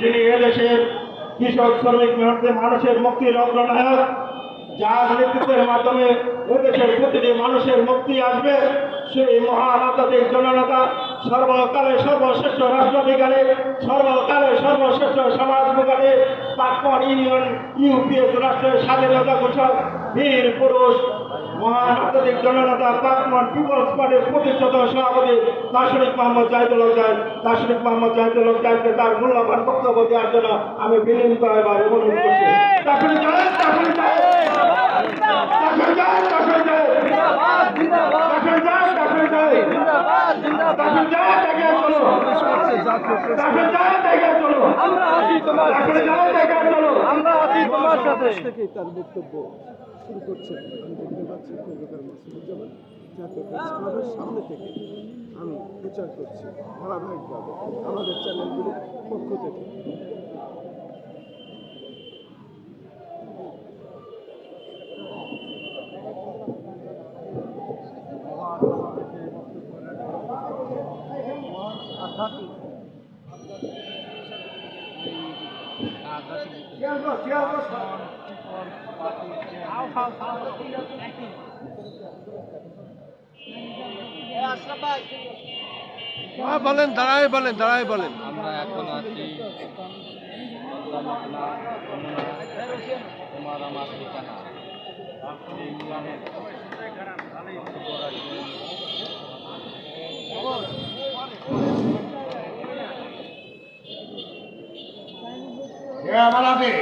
যিনি এদেশের কৃষক, শ্রমিক মেহনতে মানুষের মুক্তির অগ্রনায়ক যার নেতৃত্বের মাধ্যমে এদেশের প্রতিটি মানুষের মুক্তি আসবে, সেই মহান জননেতা সর্বকালে সর্বশ্রেষ্ঠ রাষ্ট্রবিজ্ঞানী সর্বকালে সর্বশ্রেষ্ঠ সমাজ বিজ্ঞানী পাকপন ইউনিয়ন, ইউপিএস রাষ্ট্রের স্বাধীনতা ঘোষক, বীর পুরুষ মহান জননেতা পাকপন পিপলস পার্টির প্রতিষ্ঠাতা সভাপতি দার্শনিক মোহাম্মদ জাহিদুল জাহিদ। দার্শনিক মোহাম্মদ জাহিদুল জাহিদকে তার মূল্যবান বক্তব্য দেওয়ার জন্য আমি বিনীত এবার অনুরোধ করছি। চলো। আমরা আছি তোমার চলো। আমরা আছি তোমার সাথে। তার বক্তব্য শুরু করছে। আমি দেখতে পাচ্ছি কলকাতার মাসুদুজ্জামান জাতীয় প্রেস ক্লাবের সামনে থেকে আমি প্রচার করছি ধারাবাহিকভাবে আমাদের চ্যানেলগুলির পক্ষ থেকে। হ্যাঁ বলেন দাঁড়ায় বলেন দাঁড়ায় বলেন। আমরা এখন আছি তোমার আমার ঠিকানা। এই গ্রামের আমাদের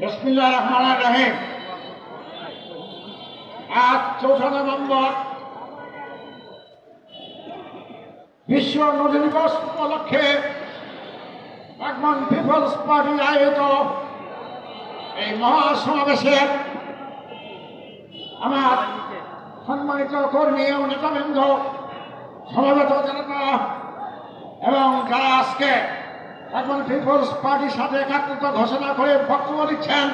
বিসমিল্লাহ রহমান রহিম। আজ চৌঠা নভেম্বর বিশ্ব নদী দিবস উপলক্ষে বাগমান পিপলস পার্টি আয়োজিত এই মহাসমাবেশের আমার সম্মানিত কর্মী ও নেতাবৃন্দ, সমবেত জনতা এবং যারা আজকে এখন পিপলস পার্টির সাথে একাত্মতা ঘোষণা করে বক্তব্য দিচ্ছেন।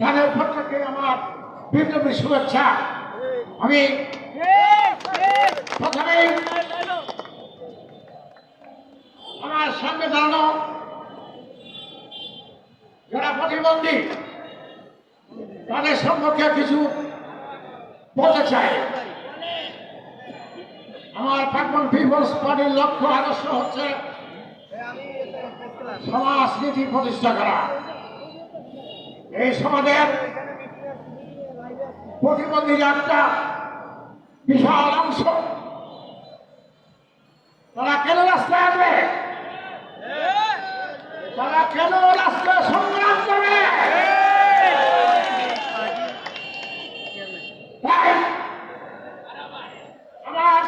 তাদের প্রত্যেকে আমার বিপ্লবী শুভেচ্ছা। আমি প্রথমেই আমার সামনে দাঁড়ানো যারা প্রতিবন্ধী, তাদের সম্পর্কে কিছু বলতে চাই। আমার প্রাক্তন পিপলস পার্টির লক্ষ্য আদর্শ হচ্ছে সমাজনীতি প্রতিষ্ঠা করা। এই সমাজের প্রতিবন্ধী একটা বিশাল অংশ, তারা কেন রাস্তায় আসবে? তারা কেন রাস্তায় সংগ্রাম করবে তাই আমার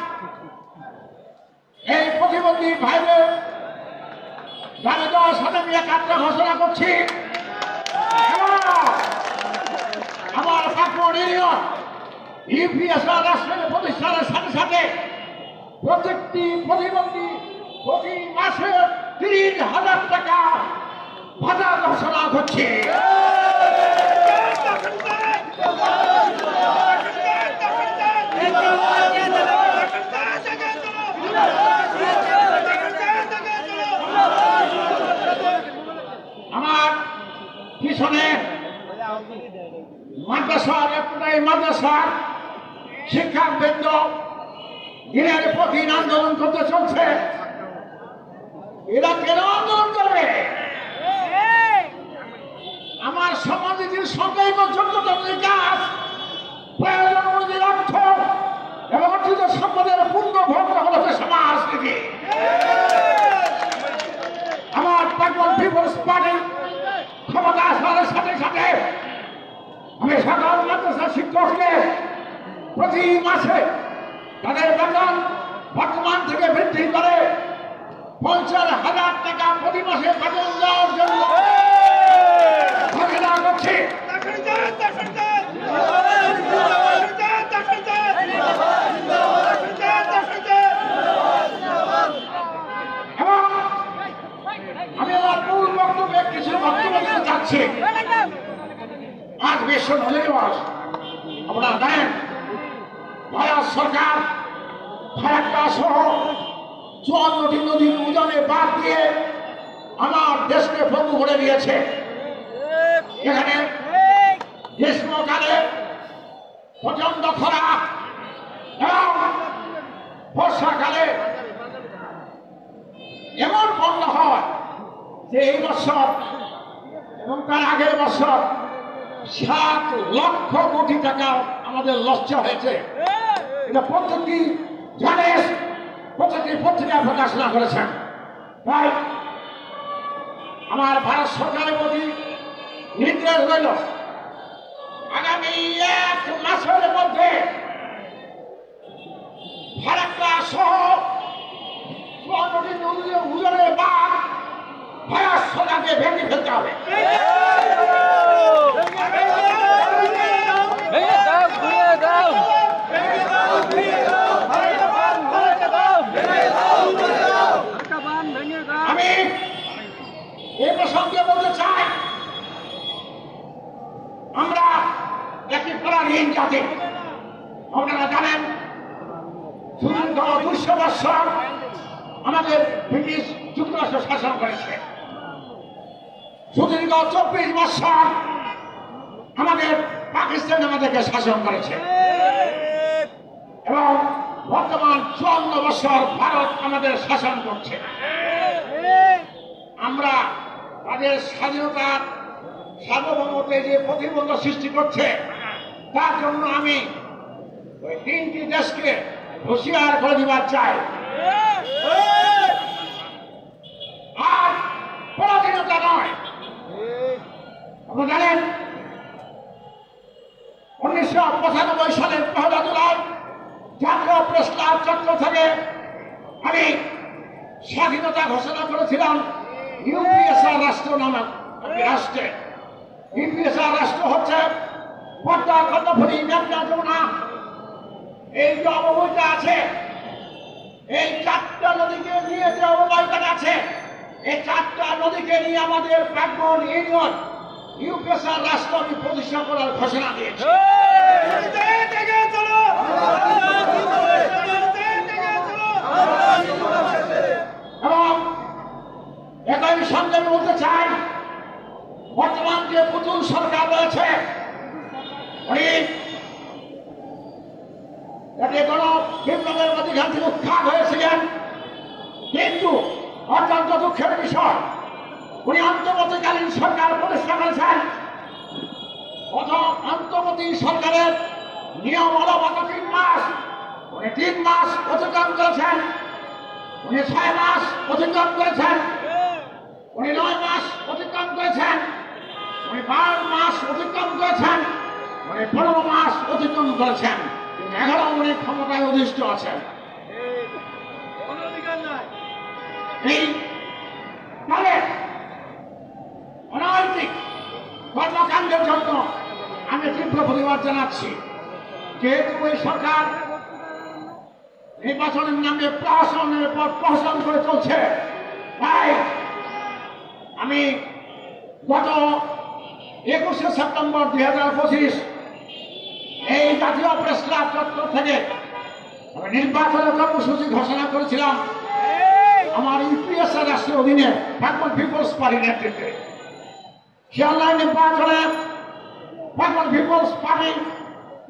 এই প্রতিবন্ধী ভাইদের যারা আমি ঘোষণা করছি। আমার কাপড় ইউনিয়ন রাষ্ট্রের প্রতিষ্ঠানের সাথে সাথে প্রত্যেকটি প্রতিবন্ধী প্রতি মাসে তিরিশ হাজার টাকা ভাতা ঘোষণা করছে। মাদ্রাসার একটাই মাদ্রাসার শিক্ষাবৃন্দ দিনের প্রতিদিন আন্দোলন করতে চলছে। এরা কেন আন্দোলন করবে? আমার সমাজনীতির সংজ্ঞায়িত যোগ্যতা বিকাশ, প্রয়োজন অনুযায়ী অর্থ এবং অর্থিত সম্পদের পূর্ণ ভোগ হল যে সমাজনীতি আমার পাগল পিপলস পার্টির ক্ষমতা আসার সাথে সাথে প্রতি মাসে তাদের বেতন বর্তমান থেকে বৃদ্ধি করে পঞ্চাশ হাজার টাকা প্রতি মাসে বেতন দেওয়ার জন্য ঘোষণা করছি। আমার আজ বিশ্ব দিবস আপনারা জানেন ভারত সরকার ফারাক্কা সহ চুয়ান্নটি নদীর উজানে বাদ দিয়ে আমার দেশকে ভঙ্গ করে দিয়েছে। এখানে গ্রীষ্মকালে প্রচণ্ড খরা এবং বর্ষাকালে এমন বন্যা হয় যে এই বছর এবং তার আগের বছর সাত লক্ষ কোটি টাকা আমাদের লজ্জা হয়েছে। এটা প্রত্যেকটি জানেন প্রত্যেকটি পত্রিকায় প্রকাশ না করেছেন। তাই আমার ভারত সরকারের প্রতি নির্দেশ রইল, আগামী এক মাসের মধ্যে ফারাক্কা সহ চুয়ান্নটি নদীর উজনের বাঘ ভারত সরকারকে ভেঙে ফেলতে হবে ভেঙে দাও ঘুরিয়ে দাও একটা বান ভেঙে দাও আমি এই প্রসঙ্গে বলতে চাই আমরা একটি পরাধীন জাতি আপনারা জানেন সুদীর্ঘ দুশো বৎসর আমাদের ব্রিটিশ যুক্তরাষ্ট্র শাসন করেছে সুদীর্ঘ চব্বিশ বৎসর আমাদের পাকিস্তান আমাদেরকে শাসন করেছে, এবং বর্তমান চুয়ান্ন বছর ভারত আমাদের শাসন করছে, আমরা তাদের স্বাধীনতার সার্বভৌমত্বে যে প্রতিবন্ধ সৃষ্টি করছে, তার জন্য আমি ওই তিনটি দেশকে হুঁশিয়ার করে দিবার চাই। আর পরাধীনতা নয়। জানেন উনিশশো পঁচানব্বই সালের পহেলা জুলাই জাতীয় প্রেস ক্লাব চত্বর থেকে আমি স্বাধীনতা ঘোষণা করেছিলাম ইউপিএসআর রাষ্ট্র নামক রাষ্ট্রে। ইউপিএসআর রাষ্ট্র হচ্ছে পদ্মা কর্ণফুলী মেঘনা যমুনা। এই যে অববাহিকা আছে, এই চারটা নদীকে নিয়ে যে অববাহিকাটা আছে, এই চারটা নদীকে নিয়ে আমাদের প্রাক্তন ইউনিয়ন ইউপিএসআর রাষ্ট্র আমি প্রতিষ্ঠা করার ঘোষণা দিয়েছি। এবং একই সঙ্গে বলতে চাই, বর্তমান যে পুতুল সরকার রয়েছে, উনি এটি কোন বিপ্লবের অধিকার থেকে উৎখাত হয়েছিলেন। কিন্তু অত্যন্ত দুঃখের বিষয় উনি অন্তর্বর্তীকালীন সরকার প্রতিষ্ঠা করেছেন। অন্তর্বর্তী সরকারের নিয়ম হলো গত তিন মাস উনি তিন মাস অতিক্রম করেছেন। উনি ছয় মাস অতিক্রম করেছেন। উনি নয় মাস অতিক্রম করেছেন। উনি বারো মাস অতিক্রম করেছেন। উনি পনেরো মাস অতিক্রম করেছেন। এগারো উনি ক্ষমতায় অধিষ্ঠ আছেন। এই তাহলে অনৈতিক কর্মকাণ্ডের জন্য আমি তীব্র প্রতিবাদ জানাচ্ছি যেহেতু ওই সরকার নির্বাচনের নামে প্রহসনের পর প্রহসন করে চলছে। তাই আমি গত একুশে সেপ্টেম্বর দুই হাজার পঁচিশ এই জাতীয় প্রেস ক্লাব চত্বর থেকে নির্বাচনের কর্মসূচি ঘোষণা করেছিলাম। আমার ইউপিএস রাষ্ট্রের অধীনে পাকল পিপলস পার্টি নেতৃত্বে। শিয়ালদা নির্বাচনে পাকল পিপলস পার্টি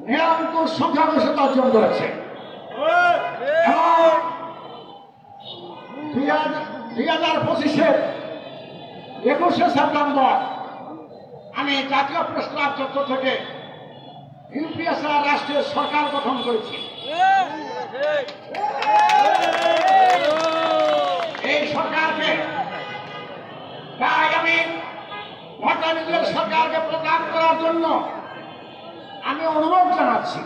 নিরঙ্কুশ সংখ্যাগরিষ্ঠতা অর্জন করেছে। দুই হাজার- পঁচিশের একুশে সেপ্টেম্বর আমি জাতীয় প্রেস ক্লাব চত্বর থেকে ইউপিএসআর রাষ্ট্রের সরকার গঠন করেছি। জন্য আমি অনুরোধ জানাচ্ছি।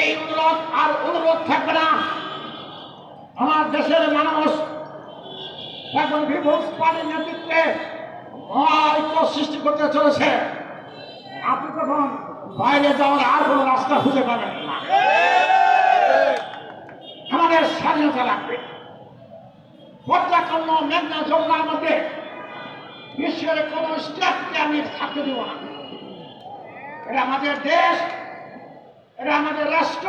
এই অনুরোধ আর অনুরোধ থাকবে না। আমার দেশের মানুষ এখন বিভুষ পানির নেতৃত্বে মহাঐক্য সৃষ্টি করতে চলেছে। আপনি তখন বাইরে যাওয়ার আর কোনো রাস্তা খুঁজে পাবেন না। আমাদের স্বাধীনতা লাগবে। পর্যাকর্ণ মেঘনা যমুনার মধ্যে বিশ্বের কোন স্টেটকে আমি থাকতে দেব না। এটা আমাদের দেশ, এটা আমাদের রাষ্ট্র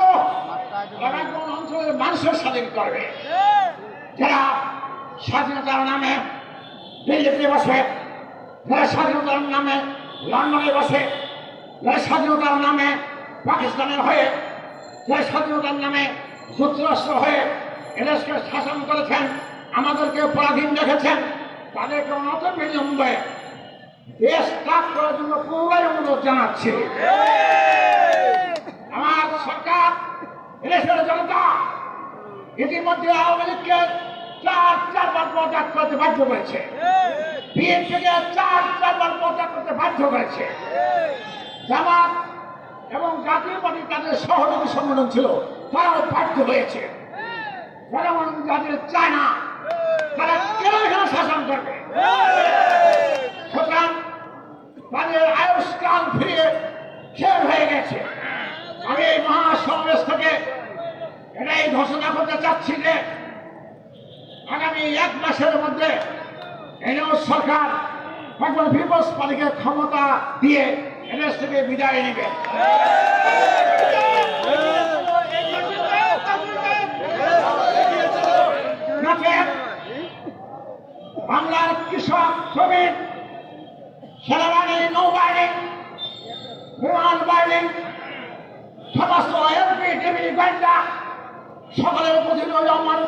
কোন অঞ্চলের মানুষের স্বাধীন করবে। যারা স্বাধীনতার নামে দিল্লিতে বসে, যারা স্বাধীনতার নামে লন্ডনে বসে, যারা স্বাধীনতার নামে পাকিস্তানের হয়ে, যারা স্বাধীনতার নামে যুক্তরাষ্ট্র হয়ে এদেশকে শাসন করেছেন, আমাদেরকে পরাধীন রেখেছেন তাদেরকে অনত বিলম্বে দেশ ত্যাগ করার জন্য পুনরায় অনুরোধ জানাচ্ছি। আমার সরকার এদেশের জনতা ইতিমধ্যে আওয়ামী লীগকে চার চারবার পদত্যাগ করতে বাধ্য করেছে। বিএনপিকে চার চারবার পদত্যাগ করতে বাধ্য করেছে। জামাত এবং জাতীয় পার্টি তাদের সহযোগী সম্মেলন ছিল তারাও বাধ্য হয়েছে। জনগণ যাদের চায় না তারা কেন এখানে শাসন করবে? সুতরাং তাদের আয়ুষ্কাল হয়ে গেছে। আমি এই মহাসমাবেশ থেকে এটাই ঘোষণা করতে চাচ্ছি যে আগামী এক মাসের মধ্যে এনও সরকার একজন পিপলস পার্টিকে ক্ষমতা দিয়ে এদেশ থেকে বিদায় নেবে। বাংলার কৃষক, শ্রমিক, সেনাবাহিনী, নৌবাহিনী বিমান বাহিনী সমস্ত এমপি টিভি গোয়েন্দা, সকলের প্রতি রইল আমার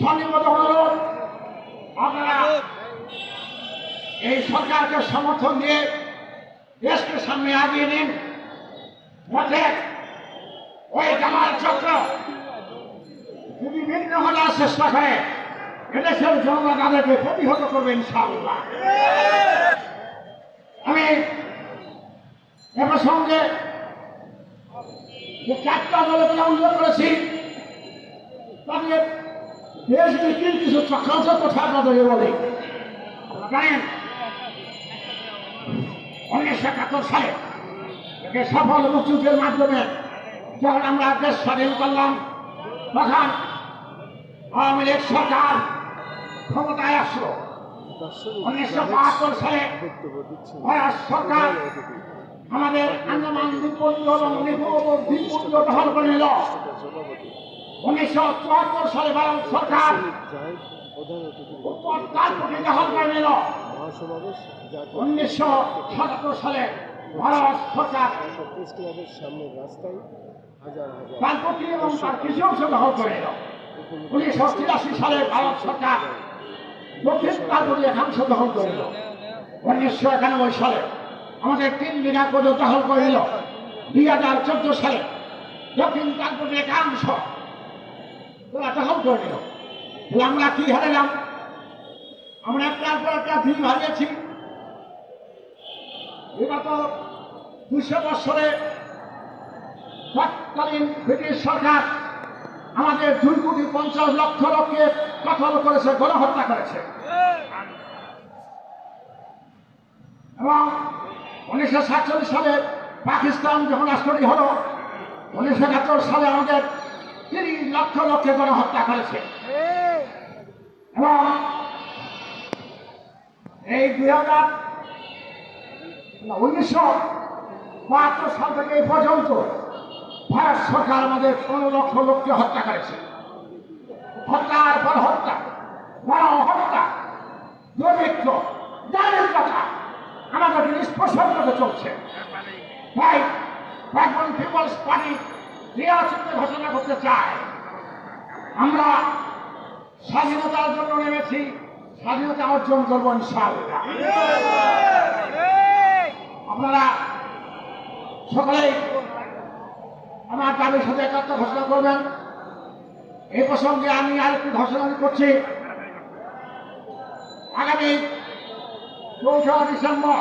সন্নিগত অনুরোধ। আপনারা এই সরকারকে সমর্থন দিয়ে দেশকে সামনে আগিয়ে নিন। মধ্যে ওই জামাল চক্র যদি বিঘ্ন হওয়ার চেষ্টা করে। এদেশের জনতা তাদেরকে প্রতিহত করবে ইনশাআল্লাহ। আমি এ প্রসঙ্গে যে চারটা দলের কথা উল্লেখ করেছি, তাদের দেশ বিক্রির কিছু চক্রান্ত কথা আপনাদেরকে বলি। জানেন, উনিশশো একাত্তর সালে একে সফল মুক্তিযুদ্ধের মাধ্যমে যখন আমরা দেশ স্বাধীন করলাম, তখন আওয়ামী লীগ সরকার ক্ষমতায় আসলো। উনিশশো বাহাত্তর সালে ভারত সরকার আমাদের আন্দামান দ্বীপপুঞ্জ এবং নিকোবর দ্বীপপুঞ্জ দখল করে নিল। উনিশশো চুয়াত্তর সালে ভারত সরকার জাহিদ প্রধান অতিথি উত্তর তাজপুরে দখল করে নিল। উনিশশো সাতাত্তর সালে ভারত সরকার সামনের রাস্তায় এবং তার কিছু অংশ দখল করে নিল। উনিশশো তিরাশি সালে ভারত সরকার দক্ষিণ তাজপুরি একাংশ দখল করে নিল উনিশশো একানব্বই সালে আমাদের তিন বিঘা করে দখল করে নিল। দুই হাজার চোদ্দ সালে দক্ষিণ তাজপুরের একাংশ ওরা দখল করে নিল। আমরা কি হারালাম? আমরা একটার পর একটা দিন হারিয়েছি। বিগত দুশো বছরে তৎকালীন ব্রিটিশ সরকার আমাদের দুই কোটি পঞ্চাশ লক্ষ লোককে কতল করেছে, গণহত্যা করেছে। এবং উনিশশো সাতচল্লিশ সালে পাকিস্তান যখন রাষ্ট্রটি হলো, উনিশশো একাত্তর সালে আমাদের তিরিশ লক্ষ লোককে গণহত্যা করেছে। এবং এই দুই হাজার উনিশশো বাহাত্তর সাল থেকে এই পর্যন্ত ভারত সরকার আমাদের পনেরো লক্ষ লোককে হত্যা করেছে। হত্যার পর হত্যা গণ হত্যা দুর্ভিক্ষ জানের কথা আমাদেরকে নিষ্পোষণ করে চলছে। তাই একজন পিপলস পার্টি রিয়াসিতে ঘোষণা করতে চায়। আমরা স্বাধীনতার জন্য নেমেছি স্বাধীনতা অর্জন করব ইনশাআল্লাহ। আপনারা সকলেই আমার দাবির সাথে একাত্ম ঘোষণা করবেন। এই প্রসঙ্গে আমি আরেকটি ঘোষণা করছি। আগামী চৌঠা ডিসেম্বর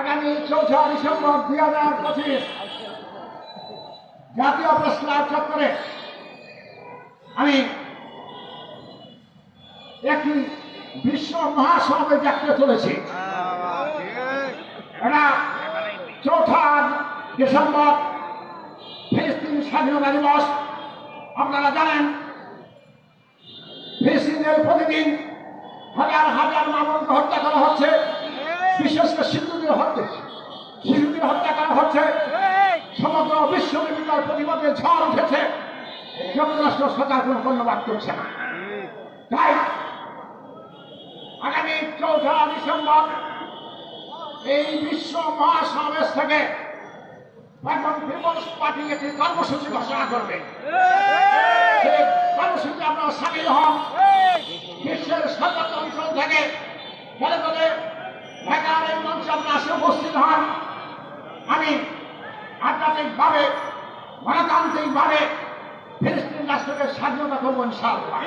আগামী চৌঠা ডিসেম্বর দুই হাজার পঁচিশ জাতীয় প্রেস ক্লাব চত্বরে আমি একটি বিশ্ব মহাসমাবেশ দেখতে চলেছি। এটা চৌঠা ডিসেম্বর স্বাধীনতা দিবস আপনারা জানেন ফিলিস্তিনের প্রতিদিন হাজার হাজার মানুষকে হত্যা করা হচ্ছে। বিশেষ করে শিশুদের হত্যা শিশুদের হত্যা করা হচ্ছে। সমগ্র বিশ্বব্যাপী যে ঝড় উঠেছে। যুক্তরাষ্ট্র সরকার কোনো ধন্যবাদ করছে না। তাই আগামী চৌঠা ডিসেম্বর এই বিশ্ব মহাসমাবেশ থেকে এখন পিপলস পার্টি একটি কর্মসূচি ঘোষণা করবে। কর্মসূচি আপনারা সামিল হন বিশ্বের সর্বত্র অঞ্চল থেকে ফলে করে ঢাকার এই মঞ্চে আপনারা আসে উপস্থিত হন। আমি আধ্যাত্মিকভাবে গণতান্ত্রিকভাবে ফিলিস্তিন রাষ্ট্রকে স্বাধীনতা করব ইনশাআল্লাহ।